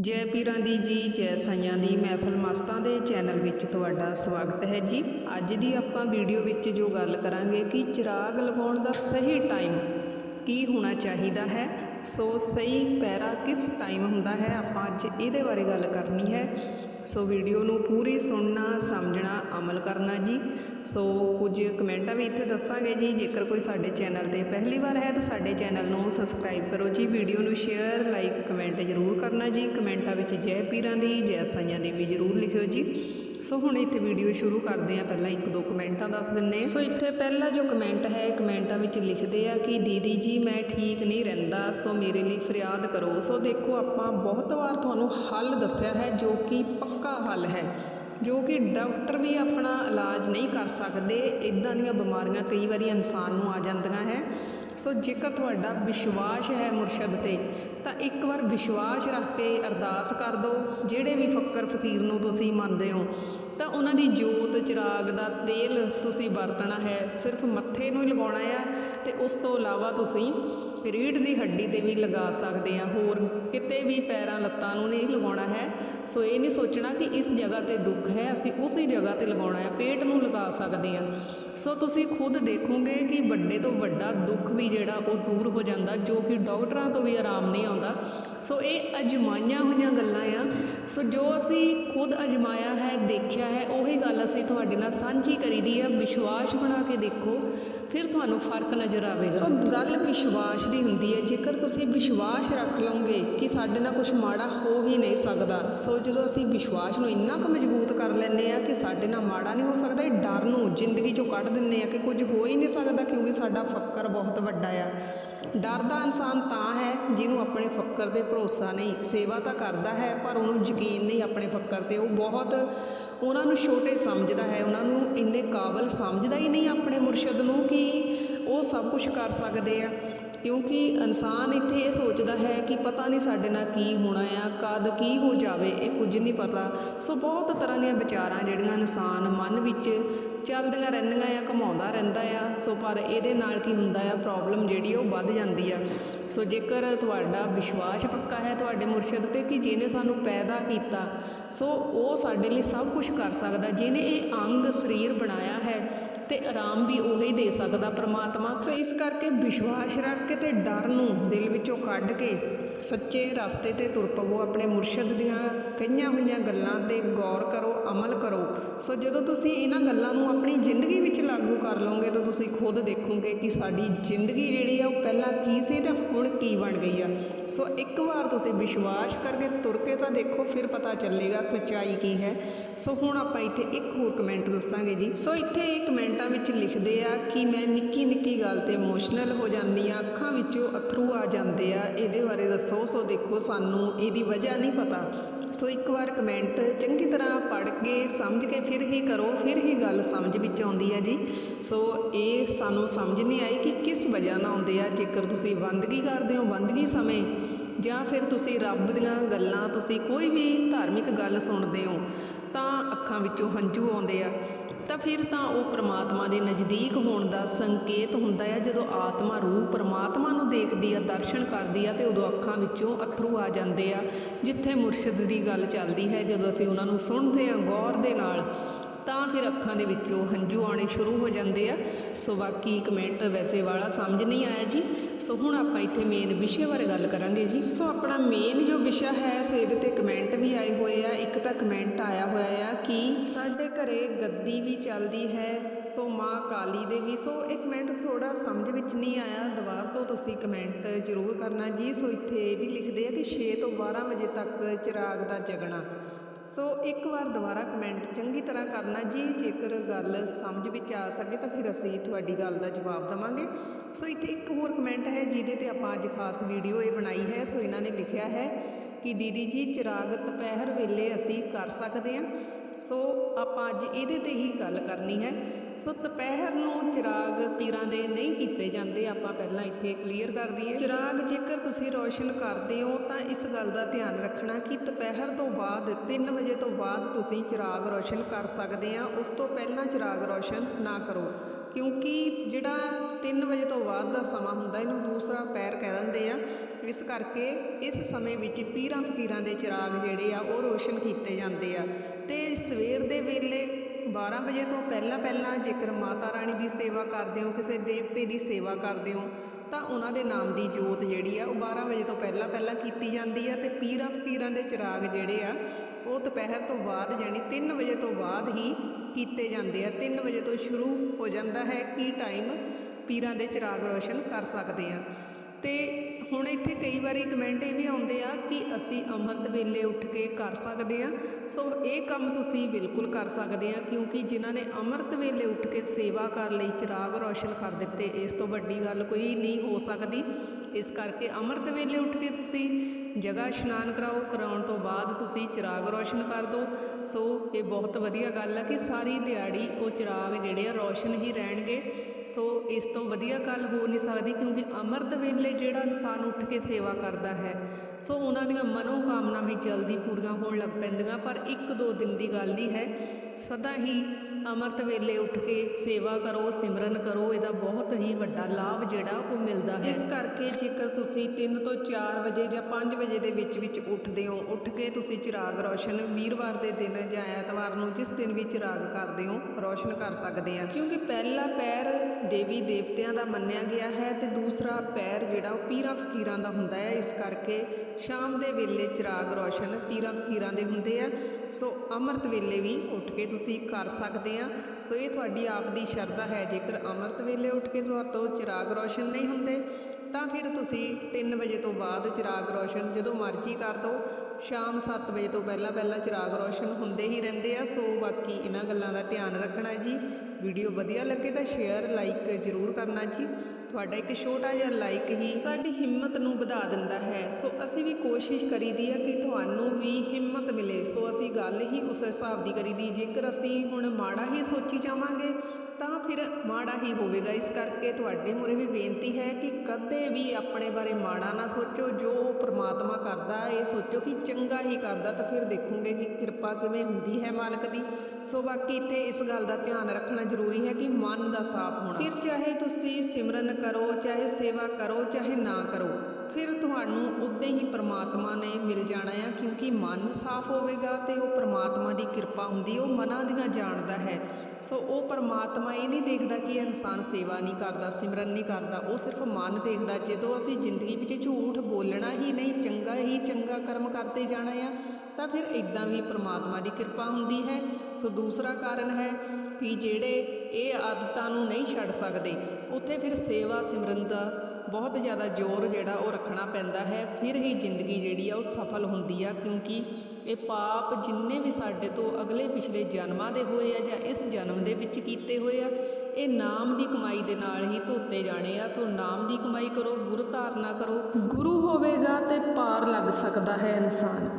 ਜੈ ਪੀਰਾਂ ਦੀ ਜੀ ਜੈ ਸਾਈਆਂ ਦੀ ਮਹਿਫਲ ਮਸਤਾਂ ਦੇ ਚੈਨਲ ਵਿੱਚ ਤੁਹਾਡਾ ਸਵਾਗਤ ਹੈ ਜੀ। ਅੱਜ ਦੀ ਆਪਾਂ ਵੀਡੀਓ ਵਿੱਚ ਜੋ ਗੱਲ ਕਰਾਂਗੇ ਕਿ ਚਿਰਾਗ ਲਗਾਉਣ ਦਾ ਸਹੀ ਟਾਈਮ ਕੀ ਹੋਣਾ ਚਾਹੀਦਾ ਹੈ। ਸੋ ਸਹੀ ਪੈਰਾ ਕਿਸ ਟਾਈਮ ਹੁੰਦਾ ਹੈ? ਆਪਾਂ ਅੱਜ ਇਹਦੇ ਬਾਰੇ ਗੱਲ ਕਰਨੀ ਹੈ। ਸੋ ਵੀਡੀਓ ਨੂੰ ਪੂਰੀ ਸੁਣਨਾ, ਸਮਝਣਾ, ਅਮਲ ਕਰਨਾ ਜੀ। ਸੋ ਕੁਝ ਕਮੈਂਟਾਂ ਵੀ ਇੱਥੇ ਦੱਸਾਂਗੇ ਜੀ। ਜੇਕਰ ਕੋਈ ਸਾਡੇ ਚੈਨਲ ਤੇ ਪਹਿਲੀ ਵਾਰ ਹੈ ਤਾਂ ਸਾਡੇ ਚੈਨਲ ਨੂੰ ਸਬਸਕ੍ਰਾਈਬ ਕਰੋ ਜੀ। ਵੀਡੀਓ ਨੂੰ ਸ਼ੇਅਰ, ਲਾਈਕ, ਕਮੈਂਟ ਜ਼ਰੂਰ ਕਰਨਾ ਜੀ। ਕਮੈਂਟਾਂ ਵਿੱਚ ਜੈ ਪੀਰਾਂ ਦੀ, ਜੈ ਸਾਈਆਂ ਦੀ ਵੀ ਜ਼ਰੂਰ ਲਿਖਿਓ ਜੀ। ਸੋ ਹੁਣ ਇੱਥੇ ਵੀਡੀਓ ਸ਼ੁਰੂ ਕਰਦੇ ਹਾਂ। ਪਹਿਲਾਂ ਇੱਕ ਦੋ ਕਮੈਂਟਾਂ ਦੱਸ ਦਿੰਨੇ ਸੋ ਇੱਥੇ ਪਹਿਲਾ ਜੋ ਕਮੈਂਟ ਹੈ ਕਮੈਂਟਾਂ ਵਿੱਚ ਲਿਖਦੇ ਆ ਕਿ, ਦੀਦੀ ਜੀ, ਮੈਂ ਠੀਕ ਨਹੀਂ ਰਹਿੰਦਾ, ਸੋ ਮੇਰੇ ਲਈ ਫਰਿਆਦ ਕਰੋ। ਸੋ ਦੇਖੋ, ਆਪਾਂ ਬਹੁਤ ਵਾਰ ਤੁਹਾਨੂੰ ਹੱਲ ਦੱਸਿਆ ਹੈ, ਜੋ ਕਿ ਪੱਕਾ ਹੱਲ ਹੈ, ਜੋ ਕਿ ਡਾਕਟਰ ਵੀ ਆਪਣਾ ਇਲਾਜ ਨਹੀਂ ਕਰ ਸਕਦੇ। ਇਦਾਂ ਦੀਆਂ ਬਿਮਾਰੀਆਂ ਕਈ ਵਾਰੀ ਇਨਸਾਨ ਨੂੰ ਆ ਜਾਂਦੀਆਂ ਹੈ। ਸੋ ਜੇਕਰ ਤੁਹਾਡਾ ਵਿਸ਼ਵਾਸ ਹੈ ਮੁਰਸ਼ਦ ਤੇ ਤਾਂ ਇੱਕ ਵਾਰ ਵਿਸ਼ਵਾਸ ਰੱਖ ਕੇ ਅਰਦਾਸ ਕਰ ਦਿਓ, ਜਿਹੜੇ ਵੀ ਫੱਕਰ ਫਕੀਰ ਨੂੰ ਤੁਸੀਂ ਮੰਨਦੇ ਹੋ। ਤਾਂ ਉਹਨਾਂ ਦੀ ਜੋਤ, ਚਿਰਾਗ ਦਾ ਤੇਲ ਤੁਸੀਂ ਵਰਤਣਾ ਹੈ। ਸਿਰਫ ਮੱਥੇ ਨੂੰ ਹੀ ਲਗਾਉਣਾ ਆ ਤੇ ਉਸ ਤੋਂ ਇਲਾਵਾ ਤੁਸੀਂ ਰੀੜ ਦੀ ਹੱਡੀ ਤੇ ਵੀ ਲਗਾ ਸਕਦੇ ਆ ਹੋਰ ਕਿਤੇ ਵੀ ਪੈਰਾਂ ਲੱਤਾਂ ਨੂੰ ਨਹੀਂ ਲਗਾਉਣਾ ਹੈ। ਸੋ ਇਹ ਨਹੀਂ ਸੋਚਣਾ ਕਿ ਇਸ ਜਗ੍ਹਾ ਤੇ ਦੁੱਖ ਹੈ, ਅਸੀਂ ਉਸੇ ਜਗ੍ਹਾ ਤੇ ਲਗਾਉਣਾ ਹੈ, ਪੇਟ ਨੂੰ ਲਗਾ ਸਕਦੇ ਆ ਸੋ ਤੁਸੀਂ ਖੁਦ ਦੇਖੋਗੇ ਕਿ ਵੱਡੇ ਤੋਂ ਵੱਡਾ ਦੁੱਖ ਵੀ ਜਿਹੜਾ ਉਹ ਦੂਰ ਹੋ ਜਾਂਦਾ, ਜੋ ਕਿ ਡਾਕਟਰਾਂ ਤੋਂ ਵੀ ਆਰਾਮ ਨਹੀਂ ਆਉਂਦਾ। ਸੋ ਇਹ ਅਜਮਾਈਆਂ ਹੋਈਆਂ ਗੱਲਾਂ ਆ। ਸੋ ਜੋ ਅਸੀਂ ਖੁਦ ਅਜਮਾਇਆ ਹੈ, ਦੇਖਿਆ ਹੈ, ਉਹੀ ਗੱਲ ਅਸੀਂ ਤੁਹਾਡੇ ਨਾਲ ਸਾਂਝੀ ਕਰੀ ਦੀ ਆ। ਵਿਸ਼ਵਾਸ ਬਣਾ ਕੇ ਦੇਖੋ। ਫਿਰ ਤੁਹਾਨੂੰ ਫ਼ਰਕ ਨਜ਼ਰ ਆਵੇਗਾ। ਸੋ ਗੱਲ ਵਿਸ਼ਵਾਸ ਦੀ ਹੁੰਦੀ ਹੈ। ਜੇਕਰ ਤੁਸੀਂ ਵਿਸ਼ਵਾਸ ਰੱਖ ਲਓਗੇ ਕਿ ਸਾਡੇ ਨਾਲ ਕੁਝ ਮਾੜਾ ਹੋ ਹੀ ਨਹੀਂ ਸਕਦਾ, ਸੋ ਜਦੋਂ ਅਸੀਂ ਵਿਸ਼ਵਾਸ ਨੂੰ ਇੰਨਾ ਕੁ ਮਜ਼ਬੂਤ ਕਰ ਲੈਂਦੇ ਆ ਕਿ ਸਾਡੇ ਨਾਲ ਮਾੜਾ ਨਹੀਂ ਹੋ ਸਕਦਾ, ਇਹ ਡਰ ਨੂੰ ਜ਼ਿੰਦਗੀ ਚੋਂ ਕੱਢ ਦਿੰਦੇ ਆ ਕਿ ਕੁਝ ਹੋ ਹੀ ਨਹੀਂ ਸਕਦਾ ਕਿਉਂਕਿ ਸਾਡਾ ਫੱਕਰ ਬਹੁਤ ਵੱਡਾ ਆ। ਡਰਦਾ ਇਨਸਾਨ ਤਾਂ ਹੈ ਜਿਹਨੂੰ ਆਪਣੇ ਫੱਕਰ ਦੇ ਭਰੋਸਾ ਨਹੀਂ, ਸੇਵਾ ਤਾਂ ਕਰਦਾ ਹੈ, ਪਰ ਉਹਨੂੰ ਯਕੀਨ ਨਹੀਂ ਆਪਣੇ ਫੱਕਰ ਤੇ। ਉਹ ਬਹੁਤ, ਉਹਨਾਂ ਨੂੰ ਛੋਟੇ ਸਮਝਦਾ ਹੈ, ਉਹਨਾਂ ਨੂੰ ਇੰਨੇ ਕਾਬਲ ਸਮਝਦਾ ਹੀ ਨਹੀਂ ਆਪਣੇ ਮੁਰਸ਼ਦ ਨੂੰ ਕਿ ਉਹ ਸਭ ਕੁਝ ਕਰ ਸਕਦੇ ਆ। ਕਿਉਂਕਿ ਇਨਸਾਨ ਇੱਥੇ ਇਹ ਸੋਚਦਾ ਹੈ ਕਿ ਪਤਾ ਨਹੀਂ ਸਾਡੇ ਨਾਲ ਕੀ ਹੋਣਾ ਆ, ਕਦ ਕੀ ਹੋ ਜਾਵੇ, ਇਹ ਕੁਝ ਨਹੀਂ ਪਤਾ। ਸੋ ਬਹੁਤ ਤਰ੍ਹਾਂ ਦੀਆਂ ਵਿਚਾਰਾਂ ਜਿਹੜੀਆਂ ਇਨਸਾਨ ਮਨ ਵਿੱਚ ਚੱਲਦੀਆਂ ਰਹਿੰਦੀਆਂ ਆ, ਘਮਾਉਂਦਾ ਰਹਿੰਦਾ ਆ। ਸੋ ਪਰ ਇਹਦੇ ਨਾਲ ਕੀ ਹੁੰਦਾ ਆ ਪ੍ਰੋਬਲਮ ਜਿਹੜੀ ਉਹ ਵੱਧ ਜਾਂਦੀ ਆ। ਸੋ ਜੇਕਰ ਤੁਹਾਡਾ ਵਿਸ਼ਵਾਸ ਪੱਕਾ ਹੈ ਤੁਹਾਡੇ ਮੁਰਸ਼ਿਦ ਤੇ ਕਿ ਜਿਹਨੇ ਸਾਨੂੰ ਪੈਦਾ ਕੀਤਾ, ਸੋ ਉਹ ਸਾਡੇ ਲਈ ਸਭ ਕੁਝ ਕਰ ਸਕਦਾ, ਜਿਹਨੇ ਇਹ ਅੰਗ ਸਰੀਰ ਬਣਾਇਆ ਹੈ ਤੇ ਆਰਾਮ ਵੀ ਉਹੀ ਦੇ ਸਕਦਾ ਪ੍ਰਮਾਤਮਾ। ਸੋ ਇਸ ਕਰਕੇ ਵਿਸ਼ਵਾਸ ਰੱਖ ਕੇ ਤੇ ਡਰ ਨੂੰ ਦਿਲ ਵਿੱਚੋਂ ਕੱਢ ਕੇ ਸੱਚੇ ਰਸਤੇ ਤੇ ਤੁਰ ਪਵੋ, ਆਪਣੇ ਮੁਰਸ਼ਿਦ ਦੀਆਂ ਕਹੀਆਂ ਹੋਈਆਂ ਗੱਲਾਂ ਤੇ ਗੌਰ ਕਰੋ, ਅਮਲ ਕਰੋ। ਸੋ ਜਦੋਂ ਤੁਸੀਂ ਇਹਨਾਂ ਗੱਲਾਂ ਨੂੰ ਆਪਣੀ ਜ਼ਿੰਦਗੀ ਵਿੱਚ ਲਾਗੂ ਕਰ ਲਓਗੇ, ਤਾਂ ਤੁਸੀਂ ਖੁਦ ਦੇਖੋਗੇ ਕਿ ਸਾਡੀ ਜ਼ਿੰਦਗੀ ਜਿਹੜੀ ਆ, ਉਹ ਪਹਿਲਾਂ ਕੀ ਸੀ ਤੇ ਹੁਣ ਕੀ ਬਣ ਗਈ ਆ। ਸੋ ਇੱਕ ਵਾਰ ਤੁਸੀਂ ਵਿਸ਼ਵਾਸ ਕਰਕੇ ਤੁਰ ਕੇ ਤਾਂ ਦੇਖੋ, ਫਿਰ ਪਤਾ ਚੱਲੇਗਾ ਸੱਚਾਈ ਕੀ ਹੈ। ਸੋ ਹੁਣ ਆਪਾਂ ਇੱਥੇ ਇੱਕ ਹੋਰ ਕਮੈਂਟ ਦੱਸਾਂਗੇ ਜੀ। ਸੋ ਇੱਥੇ ਇਹ ਕਮੈਂਟਾਂ ਵਿੱਚ ਲਿਖਦੇ ਆ ਕਿ ਮੈਂ ਨਿੱਕੀ ਨਿੱਕੀ ਗੱਲ ਤੇ ਇਮੋਸ਼ਨਲ ਹੋ ਜਾਂਦੀ ਆ ਅੱਖਾਂ ਵਿੱਚੋਂ ਅਥਰੂ ਆ ਜਾਂਦੇ ਆ। ਇਹਦੇ ਬਾਰੇ ਦੱਸੋ। ਸੋ ਦੇਖੋ, ਸਾਨੂੰ ਇਹਦੀ ਵਜ੍ਹਾ ਨਹੀਂ ਪਤਾ। ਸੋ ਇੱਕ ਵਾਰ ਕਮੈਂਟ ਚੰਗੀ ਤਰ੍ਹਾਂ ਪੜ੍ਹ ਕੇ, ਸਮਝ ਕੇ ਫਿਰ ਹੀ ਕਰੋ, ਫਿਰ ਹੀ ਗੱਲ ਸਮਝ ਵਿੱਚ ਆਉਂਦੀ ਹੈ ਜੀ। ਸੋ ਇਹ ਸਾਨੂੰ ਸਮਝ ਨਹੀਂ ਆਈ ਕਿ ਕਿਸ ਵਜ੍ਹਾ ਨਾਲ ਆਉਂਦੇ ਆ। ਜੇਕਰ ਤੁਸੀਂ ਬੰਦਗੀ ਕਰਦੇ ਹੋ ਬੰਦਗੀ ਸਮੇਂ, ਜਾਂ ਫਿਰ ਤੁਸੀਂ ਰੱਬ ਦੀਆਂ ਗੱਲਾਂ, ਤੁਸੀਂ ਕੋਈ ਵੀ ਧਾਰਮਿਕ ਗੱਲ ਸੁਣਦੇ ਹੋ, ਤਾਂ ਅੱਖਾਂ ਵਿੱਚੋਂ ਹੰਝੂ ਆਉਂਦੇ ਆ। ਤਾਂ ਫਿਰ ਤਾਂ ਉਹ ਪ੍ਰਮਾਤਮਾ ਦੇ ਨਜ਼ਦੀਕ ਹੋਣ ਦਾ ਸੰਕੇਤ ਹੁੰਦਾ ਹੈ ਜਦੋਂ ਆਤਮਾ ਰੂਹ ਪ੍ਰਮਾਤਮਾ ਨੂੰ ਦੇਖਦੀ ਆ, ਦਰਸ਼ਨ ਕਰਦੀ ਆ ਤੇ ਉਦੋਂ ਅੱਖਾਂ ਵਿੱਚੋਂ ਅਥਰੂ ਆ ਜਾਂਦੇ ਆ। ਜਿੱਥੇ ਮੁਰਸ਼ਿਦ ਦੀ ਗੱਲ ਚੱਲਦੀ ਹੈ, ਜਦੋਂ ਅਸੀਂ ਉਹਨਾਂ ਨੂੰ ਸੁਣਦੇ ਆ, ਗੌਰ ਦੇ ਨਾਲ ਤਾਂ ਫਿਰ ਅੱਖਾਂ ਦੇ ਵਿੱਚੋਂ ਹੰਝੂ ਆਉਣੇ ਸ਼ੁਰੂ ਹੋ ਜਾਂਦੇ ਆ। ਸੋ ਬਾਕੀ ਕਮੈਂਟ ਵੈਸੇ ਵਾਲਾ ਸਮਝ ਨਹੀਂ ਆਇਆ ਜੀ। ਸੋ ਹੁਣ ਆਪਾਂ ਇੱਥੇ ਮੇਨ ਵਿਸ਼ੇ ਬਾਰੇ ਗੱਲ ਕਰਾਂਗੇ ਜੀ। ਸੋ ਆਪਣਾ ਮੇਨ ਜੋ ਵਿਸ਼ਾ ਹੈ, ਸੋ ਇਹਦੇ ਤੇ ਕਮੈਂਟ ਵੀ ਆਏ ਹੋਏ ਆ। ਇੱਕ ਤਾਂ ਕਮੈਂਟ ਆਇਆ ਹੋਇਆ ਆ ਕਿ ਸਾਡੇ ਘਰੇ ਗੱਦੀ ਵੀ ਚੱਲਦੀ ਹੈ, ਸੋ ਮਾਂ ਕਾਲੀ ਦੇ ਵੀ। ਸੋ ਇਹ ਕਮੈਂਟ ਥੋੜਾ ਸਮਝ ਵਿੱਚ ਨਹੀਂ ਆਇਆ। ਦੁਬਾਰਾ ਤੋਂ ਤੁਸੀਂ ਕਮੈਂਟ ਜ਼ਰੂਰ ਕਰਨਾ ਜੀ। ਸੋ ਇੱਥੇ ਇਹ ਵੀ ਲਿਖਦੇ ਆ ਕਿ 6 ਤੋਂ 12 ਵਜੇ ਤੱਕ ਚਿਰਾਗ ਦਾ ਜਗਣਾ। ਸੋ ਇੱਕ ਵਾਰ ਦੁਬਾਰਾ ਕਮੈਂਟ ਚੰਗੀ ਤਰ੍ਹਾਂ ਕਰਨਾ ਜੀ, ਜੇਕਰ ਗੱਲ ਸਮਝ ਵਿੱਚ ਆ ਸਕੇ ਤਾਂ ਫਿਰ ਅਸੀਂ ਤੁਹਾਡੀ ਗੱਲ ਦਾ ਜਵਾਬ ਦਵਾਂਗੇ। ਸੋ ਇੱਥੇ ਇੱਕ ਹੋਰ ਕਮੈਂਟ ਹੈ, ਜਿਹਦੇ ਤੇ ਆਪਾਂ ਅੱਜ ਖਾਸ ਵੀਡੀਓ ਇਹ ਬਣਾਈ ਹੈ। ਸੋ ਇਹਨਾਂ ਨੇ ਲਿਖਿਆ ਹੈ ਕਿ ਦੀਦੀ ਜੀ, ਚਿਰਾਗ ਦੁਪਹਿਰ ਵੇਲੇ ਅਸੀਂ ਕਰ ਸਕਦੇ ਹਾਂ। ਸੋ ਆਪਾਂ ਅੱਜ ਇਹਦੇ ਤੇ ਹੀ ਗੱਲ ਕਰਨੀ ਹੈ। ਸੋ ਦੁਪਹਿਰ ਨੂੰ ਚਿਰਾਗ ਪੀਰਾਂ ਦੇ ਨਹੀਂ ਕੀਤੇ ਜਾਂਦੇ, ਆਪਾਂ ਪਹਿਲਾਂ ਇੱਥੇ ਕਲੀਅਰ ਕਰ ਦਈਏ। ਚਿਰਾਗ, ਜੇਕਰ ਤੁਸੀਂ ਰੋਸ਼ਨ ਕਰਦੇ ਹੋ, ਤਾਂ ਇਸ ਗੱਲ ਦਾ ਧਿਆਨ ਰੱਖਣਾ ਕਿ ਦੁਪਹਿਰ ਤੋਂ ਬਾਅਦ 3 ਵਜੇ ਤੋਂ ਬਾਅਦ ਤੁਸੀਂ ਚਿਰਾਗ ਰੋਸ਼ਨ ਕਰ ਸਕਦੇ ਆ। ਉਸ ਤੋਂ ਪਹਿਲਾਂ ਚਿਰਾਗ ਰੋਸ਼ਨ ਨਾ ਕਰੋ। ਕਿਉਂਕਿ ਜਿਹੜਾ 3 ਵਜੇ ਤੋਂ ਬਾਅਦ ਦਾ ਸਮਾਂ ਹੁੰਦਾ, ਇਹਨੂੰ ਦੂਸਰਾ ਪੈਰ ਕਹਿ ਦਿੰਦੇ ਆ। ਇਸ ਕਰਕੇ ਇਸ ਸਮੇਂ ਵਿੱਚ ਪੀਰਾਂ ਫਕੀਰਾਂ ਦੇ ਚਿਰਾਗ ਜਿਹੜੇ ਆ, ਉਹ ਰੋਸ਼ਨ ਕੀਤੇ ਜਾਂਦੇ ਆ। ਤੇ ਸਵੇਰ ਦੇ ਵੇਲੇ 12 ਵਜੇ ਤੋਂ ਪਹਿਲਾਂ ਪਹਿਲਾਂ ਜੇਕਰ ਮਾਤਾ ਰਾਣੀ ਦੀ ਸੇਵਾ ਕਰਦੇ ਹੋ, ਕਿਸੇ ਦੇਵਤੇ ਦੀ ਸੇਵਾ ਕਰਦੇ ਹੋ, ਤਾਂ ਉਹਨਾਂ ਦੇ ਨਾਮ ਦੀ ਜੋਤ ਜਿਹੜੀ ਆ, ਉਹ 12 ਵਜੇ ਤੋਂ ਪਹਿਲਾਂ ਪਹਿਲਾਂ ਕੀਤੀ ਜਾਂਦੀ ਆ। ਤੇ ਪੀਰਾਂ ਫਕੀਰਾਂ ਦੇ ਚਿਰਾਗ ਜਿਹੜੇ ਆ, ਉਹ ਦੁਪਹਿਰ ਤੋਂ ਬਾਅਦ ਯਾਨੀ 3 ਵਜੇ ਤੋਂ ਬਾਅਦ ਹੀ ਕੀਤੇ ਜਾਂਦੇ ਆ। 3 ਵਜੇ ਤੋਂ ਸ਼ੁਰੂ ਹੋ ਜਾਂਦਾ ਹੈ ਕੀ ਟਾਈਮ ਪੀਰਾਂ ਦੇ ਚਿਰਾਗ ਰੋਸ਼ਨ ਕਰ ਸਕਦੇ ਆ ਤੇ ਹੁਣ ਇੱਥੇ ਕਈ ਵਾਰੀ ਕਮੈਂਟ ਇਹ ਵੀ ਆਉਂਦੇ ਆ ਕਿ ਅਸੀਂ ਅੰਮ੍ਰਿਤ ਵੇਲੇ ਉੱਠ ਕੇ ਕਰ ਸਕਦੇ ਆ ਸੋ ਇਹ ਕੰਮ ਤੁਸੀਂ ਬਿਲਕੁਲ ਕਰ ਸਕਦੇ ਆ ਕਿਉਂਕਿ ਜਿਨ੍ਹਾਂ ਨੇ ਅੰਮ੍ਰਿਤ ਵੇਲੇ ਉੱਠ ਕੇ ਸੇਵਾ ਕਰ ਲਈ, ਚਿਰਾਗ ਰੋਸ਼ਨ ਕਰ ਦਿੱਤੇ, ਇਸ ਤੋਂ ਵੱਡੀ ਗੱਲ ਕੋਈ ਨਹੀਂ ਹੋ ਸਕਦੀ। ਇਸ ਕਰਕੇ ਅੰਮ੍ਰਿਤ ਵੇਲੇ ਉੱਠ ਕੇ ਤੁਸੀਂ ਜਗ੍ਹਾ ਇਸ਼ਨਾਨ ਕਰਾਓ, ਕਰਾਉਣ ਤੋਂ ਬਾਅਦ ਤੁਸੀਂ ਚਿਰਾਗ ਰੌਸ਼ਨ ਕਰ ਦਿਓ। ਸੋ ਇਹ ਬਹੁਤ ਵਧੀਆ ਗੱਲ ਆ ਕਿ ਸਾਰੀ ਦਿਹਾੜੀ ਉਹ ਚਿਰਾਗ ਜਿਹੜੇ ਆ ਰੌਸ਼ਨ ਹੀ ਰਹਿਣਗੇ। ਸੋ ਇਸ ਤੋਂ ਵਧੀਆ ਗੱਲ ਹੋ ਨਹੀਂ ਸਕਦੀ ਕਿਉਂਕਿ ਅੰਮ੍ਰਿਤ ਵੇਲੇ ਜਿਹੜਾ ਇਨਸਾਨ ਉੱਠ ਕੇ ਸੇਵਾ ਕਰਦਾ ਹੈ, ਸੋ ਉਹਨਾਂ ਦੀਆਂ ਮਨੋ ਕਾਮਨਾ ਵੀ ਜਲਦੀ ਪੂਰੀਆਂ ਹੋਣ ਲੱਗ ਪੈਂਦੀਆਂ, ਪਰ ਇੱਕ ਦੋ ਦਿਨ ਦੀ ਗੱਲ ਹੀ ਹੈ। ਸਦਾ ਹੀ ਅੰਮ੍ਰਿਤ ਵੇਲੇ ਉੱਠ ਕੇ ਸੇਵਾ ਕਰੋ ਸਿਮਰਨ ਕਰੋ ਇਹਦਾ ਬਹੁਤ ਹੀ ਵੱਡਾ ਲਾਭ ਜਿਹੜਾ ਉਹ ਮਿਲਦਾ ਹੈ। ਇਸ ਕਰਕੇ ਜੇਕਰ ਤੁਸੀਂ 3 ਤੋਂ 4 ਵਜੇ ਜਾਂ 5 ਵਜੇ ਦੇ ਵਿੱਚ ਵਿੱਚ ਉੱਠਦੇ ਹੋ ਉੱਠ ਕੇ ਤੁਸੀਂ ਚਿਰਾਗ ਰੋਸ਼ਨ ਵੀਰਵਾਰ ਦੇ ਦਿਨ ਜਾਂ ਐਤਵਾਰ ਨੂੰ ਜਿਸ ਦਿਨ ਵੀ ਚਿਰਾਗ ਕਰਦੇ ਹੋ ਰੋਸ਼ਨ ਕਰ ਸਕਦੇ ਆ। ਕਿਉਂਕਿ ਪਹਿਲਾ ਪੈਰ ਦੇਵੀ ਦੇਵਤਿਆਂ ਦਾ ਮੰਨਿਆ ਗਿਆ ਹੈ ਤੇ ਦੂਸਰਾ ਪੈਰ ਜਿਹੜਾ ਉਹ ਪੀਰਾਂ ਫਕੀਰਾਂ ਦਾ ਹੁੰਦਾ ਹੈ। ਇਸ ਕਰਕੇ ਸ਼ਾਮ ਦੇ ਵੇਲੇ ਚਿਰਾਗ ਰੋਸ਼ਨ ਪੀਰਾਂ ਫਕੀਰਾਂ ਦੇ ਹੁੰਦੇ ਆ। ਸੋ ਅੰਮ੍ਰਿਤ ਵੇਲੇ ਵੀ ਉੱਠ ਕੇ ਤੁਸੀਂ ਕਰ ਸਕਦੇ ਆ। ਸੋ ਇਹ ਤੁਹਾਡੀ ਆਪ ਦੀ ਸ਼ਰਧਾ ਹੈ। ਜੇਕਰ ਅੰਮ੍ਰਿਤ ਵੇਲੇ ਉੱਠ ਕੇ ਤੁਹਾਤੋਂ ਚਿਰਾਗ ਰੋਸ਼ਨ ਨਹੀਂ ਹੁੰਦੇ, ਤਾਂ ਫਿਰ ਤੁਸੀਂ 3 ਵਜੇ ਤੋਂ ਬਾਅਦ ਚਿਰਾਗ ਰੋਸ਼ਨ ਜਦੋਂ ਮਰਜ਼ੀ ਕਰ ਦਿਓ। ਸ਼ਾਮ 7 ਵਜੇ ਤੋਂ ਪਹਿਲਾਂ ਪਹਿਲਾਂ ਚਿਰਾਗ ਰੋਸ਼ਨ ਹੁੰਦੇ ਹੀ ਰਹਿੰਦੇ ਆ। ਸੋ ਬਾਕੀ ਇਹਨਾਂ ਗੱਲਾਂ ਦਾ ਧਿਆਨ ਰੱਖਣਾ ਜੀ। ਵੀਡੀਓ ਵਧੀਆ ਲੱਗੇ ਤਾਂ ਸ਼ੇਅਰ, ਲਾਈਕ ਜ਼ਰੂਰ ਕਰਨਾ ਜੀ। ਤੁਹਾਡਾ ਇੱਕ ਛੋਟਾ ਜਿਹਾ ਲਾਈਕ ਹੀ ਸਾਡੀ ਹਿੰਮਤ ਨੂੰ ਵਧਾ ਦਿੰਦਾ ਹੈ। ਸੋ ਅਸੀਂ ਕੋਸ਼ਿਸ਼ ਕਰੀਦੀ ਹੈ ਕਿ ਤੁਹਾਨੂੰ ਵੀ ਹਿੰਮਤ ਮਿਲੇ। ਸੋ ਅਸੀਂ ਗੱਲ ਹੀ ਉਸ ਹਿਸਾਬ ਦੀ ਕਰੀਦੀ। ਜੇਕਰ ਅਸੀਂ ਹੁਣ ਮਾੜਾ ਹੀ ਸੋਚੀ ਜਾਵਾਂਗੇ, ਤਾਂ ਫਿਰ ਮਾੜਾ ਹੀ ਹੋਵੇਗਾ। ਇਸ ਕਰਕੇ ਤੁਹਾਡੇ ਮੂਹਰੇ ਵੀ ਬੇਨਤੀ ਹੈ ਕਿ ਕਦੇ ਵੀ ਆਪਣੇ ਬਾਰੇ ਮਾੜਾ ਨਾ ਸੋਚੋ। ਜੋ ਪ੍ਰਮਾਤਮਾ ਕਰਦਾ, ਇਹ ਸੋਚੋ ਕਿ ਚੰਗਾ ਹੀ ਕਰਦਾ, ਤਾਂ ਫਿਰ ਦੇਖੋਗੇ ਕਿ ਕਿਰਪਾ ਕਿਵੇਂ ਹੁੰਦੀ ਹੈ ਮਾਲਕ ਦੀ। ਸੋ ਬਾਕੀ ਇੱਥੇ ਇਸ ਗੱਲ ਦਾ ਧਿਆਨ ਰੱਖਣਾ ਜ਼ਰੂਰੀ ਹੈ ਕਿ ਮਨ ਦਾ ਸਾਫ਼ ਹੋਣਾ। ਫਿਰ ਚਾਹੇ ਤੁਸੀਂ ਸਿਮਰਨ ਕਰੋ, ਚਾਹੇ ਸੇਵਾ ਕਰੋ, ਚਾਹੇ ਨਾ ਕਰੋ। ਫਿਰ ਤੁਹਾਨੂੰ ਉਦੋਂ ਹੀ ਪ੍ਰਮਾਤਮਾ ਨੇ ਮਿਲ ਜਾਣਾ ਆ, ਕਿਉਂਕਿ ਮਨ ਸਾਫ਼ ਹੋਵੇਗਾ ਤੇ ਉਹ ਪ੍ਰਮਾਤਮਾ ਦੀ ਕਿਰਪਾ ਹੁੰਦੀ, ਉਹ ਮਨਾਂ ਦੀਆਂ ਜਾਣਦਾ ਹੈ। ਸੋ ਉਹ ਪ੍ਰਮਾਤਮਾ ਇਹ ਨਹੀਂ ਦੇਖਦਾ ਕਿ ਇਹ ਇਨਸਾਨ ਸੇਵਾ ਨਹੀਂ ਕਰਦਾ, ਸਿਮਰਨ ਨਹੀਂ ਕਰਦਾ, ਉਹ ਸਿਰਫ ਮਨ ਦੇਖਦਾ, ਜਦੋਂ ਅਸੀਂ ਜ਼ਿੰਦਗੀ ਵਿੱਚ ਝੂਠ ਬੋਲਣਾ ਹੀ ਨਹੀਂ, ਚੰਗਾ ਹੀ ਚੰਗਾ ਕਰਮ ਕਰਦੇ ਜਾਣਾ ਆ, ਤਾਂ ਫਿਰ ਇਦਾਂ ਵੀ ਪ੍ਰਮਾਤਮਾ ਦੀ ਕਿਰਪਾ ਹੁੰਦੀ ਹੈ। ਸੋ ਦੂਸਰਾ ਕਾਰਨ ਹੈ ਕਿ ਜਿਹੜੇ ਇਹ ਆਦਤਾਂ ਨੂੰ ਨਹੀਂ ਛੱਡ ਸਕਦੇ, ਉੱਥੇ ਫਿਰ ਸੇਵਾ ਸਿਮਰਨ ਦਾ ਬਹੁਤ ਜ਼ਿਆਦਾ ਜ਼ੋਰ ਜਿਹੜਾ ਉਹ ਰੱਖਣਾ ਪੈਂਦਾ ਹੈ, ਫਿਰ ਹੀ ਜ਼ਿੰਦਗੀ ਜਿਹੜੀ ਆ ਉਹ ਸਫਲ ਹੁੰਦੀ ਆ, ਕਿਉਂਕਿ ਇਹ ਪਾਪ ਜਿੰਨੇ ਵੀ ਸਾਡੇ ਤੋਂ ਅਗਲੇ ਪਿਛਲੇ ਜਨਮਾਂ ਦੇ ਹੋਏ ਆ ਜਾਂ ਇਸ ਜਨਮ ਦੇ ਵਿੱਚ ਕੀਤੇ ਹੋਏ ਆ, ਇਹ ਨਾਮ ਦੀ ਕਮਾਈ ਦੇ ਨਾਲ ਹੀ ਧੋਤੇ ਜਾਣੇ ਆ। ਸੋ ਨਾਮ ਦੀ ਕਮਾਈ ਕਰੋ, ਗੁਰ ਧਾਰਨਾ ਕਰੋ। ਗੁਰੂ ਹੋਵੇਗਾ ਤੇ ਪਾਰ ਲੱਗ ਸਕਦਾ ਹੈ ਇਨਸਾਨ।